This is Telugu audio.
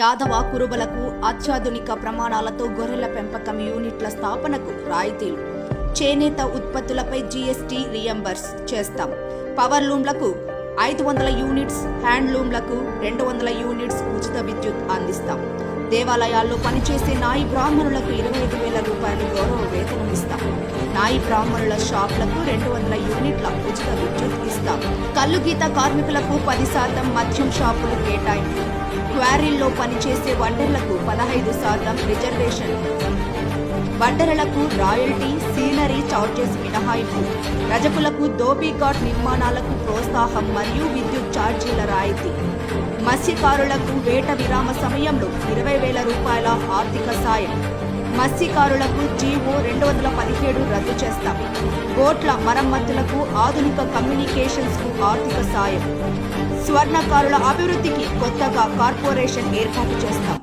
యాదవ కురుబలకు అత్యాధునిక ప్రమాణాలతో గొర్రెల పెంపకం యూనిట్ల స్థాపనకు రాయితీలు. చేనేత ఉత్పత్తులపై జీఎస్టీ రియంబర్స్ చేస్తాం. పవర్ లూమ్లకు ఐదు వందల యూనిట్స్ హ్యాండ్లూమ్లకు రెండు వందల యూనిట్స్ ఉచిత విద్యుత్ అందిస్తాం. దేవాలయాల్లో పనిచేసే నాయి బ్రాహ్మణులకు ఇరవై ఐదు వేల రూపాయలు గౌరవ వేతనం ఇస్తాం. నాయి బ్రాహ్మణుల షాపులకు రెండు వందల యూనిట్ల ఉచిత విద్యుత్ ఇస్తాం. కల్లు గీత కార్మికులకు పది శాతం మద్యం షాపులు కేటాయింపు. క్వారీల్లో పనిచేసే వండర్లకు పదహైదు శాతం రిజర్వేషన్. వంటరలకు రాయల్టీ సీనరీ చార్జెస్ మినహాయింపు. రజకులకు ధోబీఘాట్ నిర్మాణాలకు ప్రోత్సాహం మరియు విద్యుత్ ఛార్జీల రాయితీ. మత్స్యకారులకు వేట విరామ సమయంలో ఇరవై వేల రూపాయల ఆర్థిక సాయం. మత్స్యకారులకు జీవో రెండు వందల పదిహేడు రద్దు చేస్తాం. బోట్ల మరమ్మతులకు ఆధునిక కమ్యూనికేషన్స్కు ఆర్థిక సాయం. స్వర్ణకారుల అభివృద్ధికి కొత్తగా కార్పొరేషన్ ఏర్పాటు చేస్తాం.